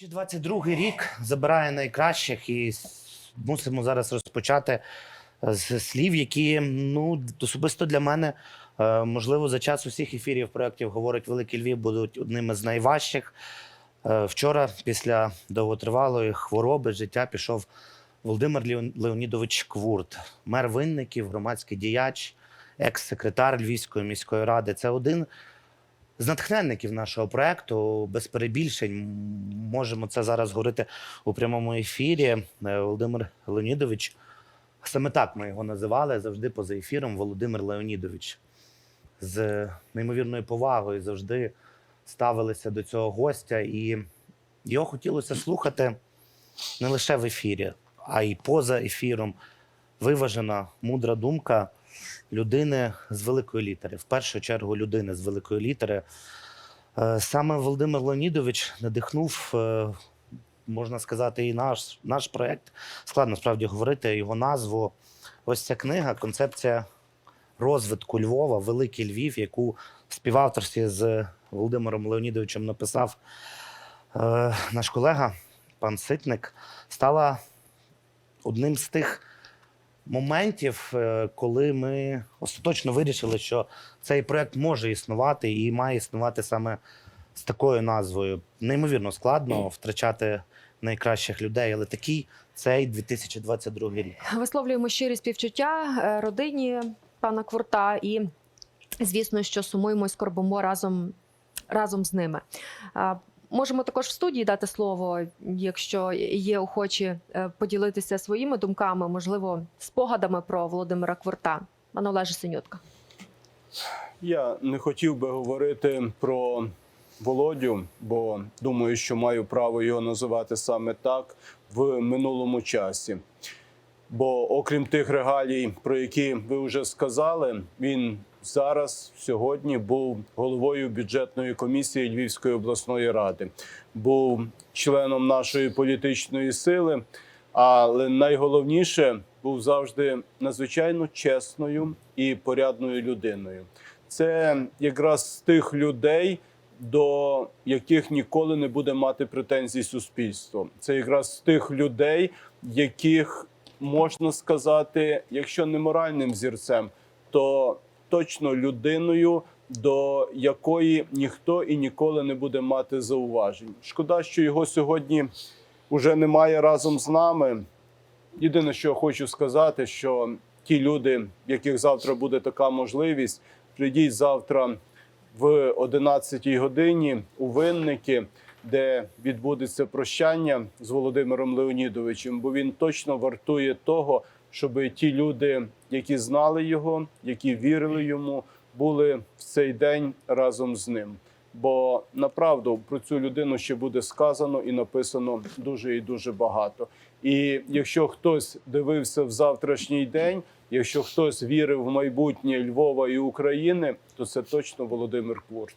2022 рік забирає найкращих, і мусимо зараз розпочати з слів, які ну особисто для мене, е, можливо, за час усіх ефірів проєктів говорить Великий Львів, будуть одними з найважчих. Е, Вчора, після довготривалої хвороби, життя пішов Володимир Леонідович Квурт, мер винників, громадський діяч, екс-секретар Львівської міської ради. Це один з натхненників нашого проекту, без перебільшень, можемо це зараз говорити у прямому ефірі. Е, Володимир Леонідович, саме так ми його називали завжди поза ефіром. Володимир Леонідович з неймовірною повагою завжди ставилися до цього гостя, і його хотілося слухати не лише в ефірі, а й поза ефіром. Виважена, мудра думка людини з великої літери. В першу чергу людини з великої літери. Е, Саме Володимир Леонідович надихнув, е, можна сказати, і наш, наш проєкт. Складно справді говорити його назву. Ось ця книга, концепція розвитку Львова, Великий Львів, яку в співавторстві з Володимиром Леонідовичем написав е, наш колега, пан Ситник, стала одним з тих моментів, е, коли ми остаточно вирішили, що цей проект може існувати і має існувати саме з такою назвою. Неймовірно складно втрачати найкращих людей, але такий цей 2022 рік. Висловлюємо щирі співчуття е, родині пана Квурта і, звісно, що сумуємо і скорбимо разом, разом з ними. Можемо також в студії дати слово, якщо є охочі е, поділитися своїми думками, можливо, спогадами про Володимира Квурта. Пане Олеже Синютка. Я не хотів би говорити про Володю, бо думаю, що маю право його називати саме так в минулому часі. Бо, окрім тих регалій, про які ви вже сказали, він зараз сьогодні був головою бюджетної комісії Львівської обласної ради, був членом нашої політичної сили, але найголовніше був завжди надзвичайно чесною і порядною людиною. Це якраз з тих людей, до яких ніколи не буде мати претензій суспільство. Це якраз тих людей, яких можна сказати, якщо не моральним зірцем, то точно людиною, до якої ніхто і ніколи не буде мати зауважень. Шкода, що його сьогодні вже немає разом з нами. Єдине, що я хочу сказати, що ті люди, в яких завтра буде така можливість, прийдіть завтра в 11 годині у винники, де відбудеться прощання з Володимиром Леонідовичем, бо він точно вартує того, щоб ті люди, які знали його, які вірили йому, були в цей день разом з ним. Бо направду про цю людину ще буде сказано і написано дуже і дуже багато. І якщо хтось дивився в завтрашній день, якщо хтось вірив в майбутнє Львова і України, то це точно Володимир Квурт.